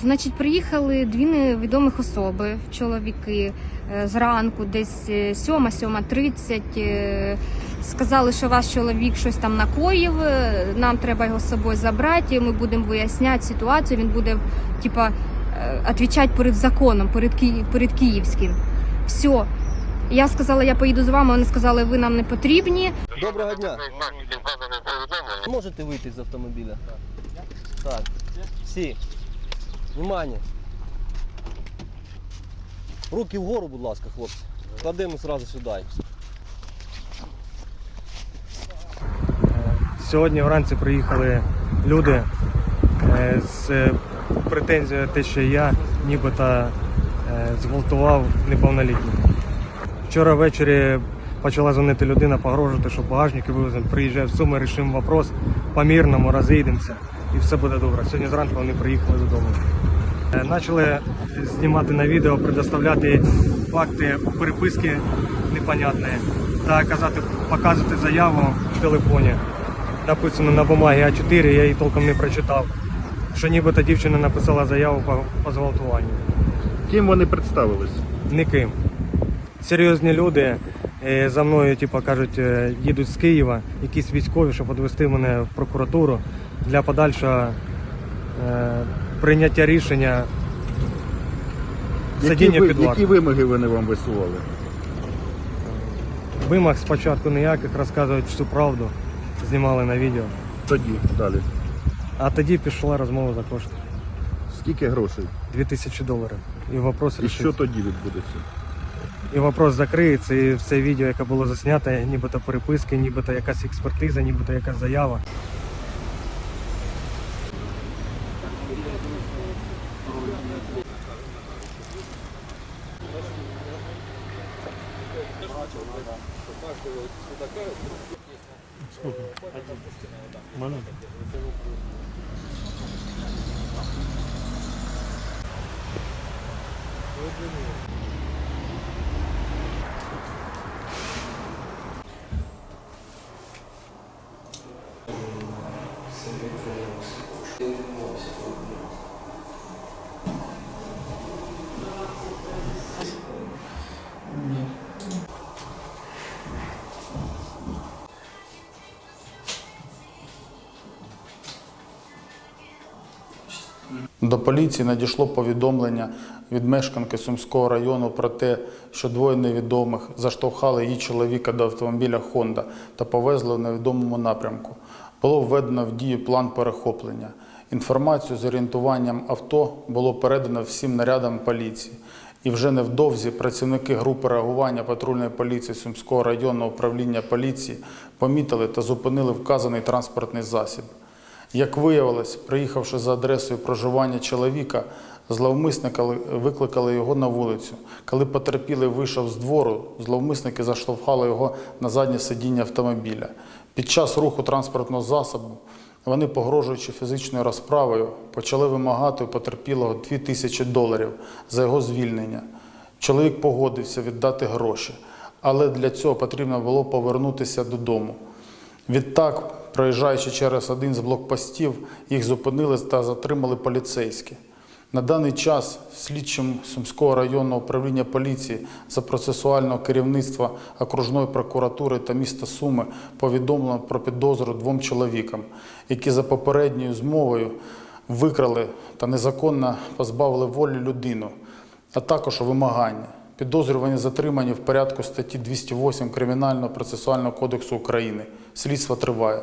Значить, приїхали дві невідомих особи, чоловіки, е, зранку, десь 7-7.30. е, Сказали, що ваш чоловік щось там накоїв, е, нам треба його з собою забрати, ми будемо виясняти ситуацію, він буде, типа, е, відповідати перед законом, перед, Ки... перед київським. Все. Я сказала, я поїду з вами, вони сказали, ви нам не потрібні. Доброго дня. Можете вийти з автомобіля? Так. Всі. Внимание. Руки вгору, будь ласка, хлопці. Кладемо одразу сюди. Сьогодні вранці приїхали люди е, з е, претензією те, що я нібито е, зґвалтував неповнолітніх. Вчора ввечері почала дзвонити людина, погрожувати, що багажники вивеземо. Приїжджає в Суми, рішимо вопрос, по-мірному розійдемося і все буде добре. Сьогодні зранку вони приїхали додому. Е, Почали знімати на відео, предоставляти факти переписки непонятні та казати, показувати заяву в телефоні. Написано на бумагі А4, я її толком не прочитав. Що нібито дівчина написала заяву по, по зґвалтуванню. Ким вони представились? Ніким. Серйозні люди е, за мною, типу, кажуть, е, їдуть з Києва, якісь військові, щоб відвести мене в прокуратуру для подальшого е, прийняття рішення сидіння під які вимоги вони вам висували? Вимог спочатку ніяких, розказують всю правду, знімали на відео. Тоді далі. А тоді пішла розмова за кошти. Скільки грошей? 2000 доларів. І вопрос І рішився. що тоді відбудеться? І вопрос закриється, і все відео, яке було заснято, нібито переписки, нібито якась експертиза, нібито якась заява. Сколько? Один. Маленький. До поліції надійшло повідомлення від мешканки Сумського району про те, що двоє невідомих заштовхали її чоловіка до автомобіля Honda та повезли в невідомому напрямку. Було введено в дію план перехоплення. Інформацію з орієнтуванням авто було передано всім нарядам поліції. І вже невдовзі працівники групи реагування патрульної поліції Сумського районного управління поліції помітили та зупинили вказаний транспортний засіб. Як виявилось, приїхавши за адресою проживання чоловіка, зловмисника викликали його на вулицю. Коли потерпілий вийшов з двору, зловмисники заштовхали його на заднє сидіння автомобіля. Під час руху транспортного засобу вони, погрожуючи фізичною розправою, почали вимагати у потерпілого 2 тисячі доларів за його звільнення. Чоловік погодився віддати гроші, але для цього потрібно було повернутися додому. Відтак, проїжджаючи через один з блокпостів, їх зупинили та затримали поліцейські. На даний час слідчим Сумського районного управління поліції за процесуального керівництва окружної прокуратури та міста Суми повідомлено про підозру двом чоловікам, які за попередньою змовою викрали та незаконно позбавили волі людину, а також вимагання. Підозрювані затримані в порядку статті 208 Кримінального процесуального кодексу України. Слідство триває.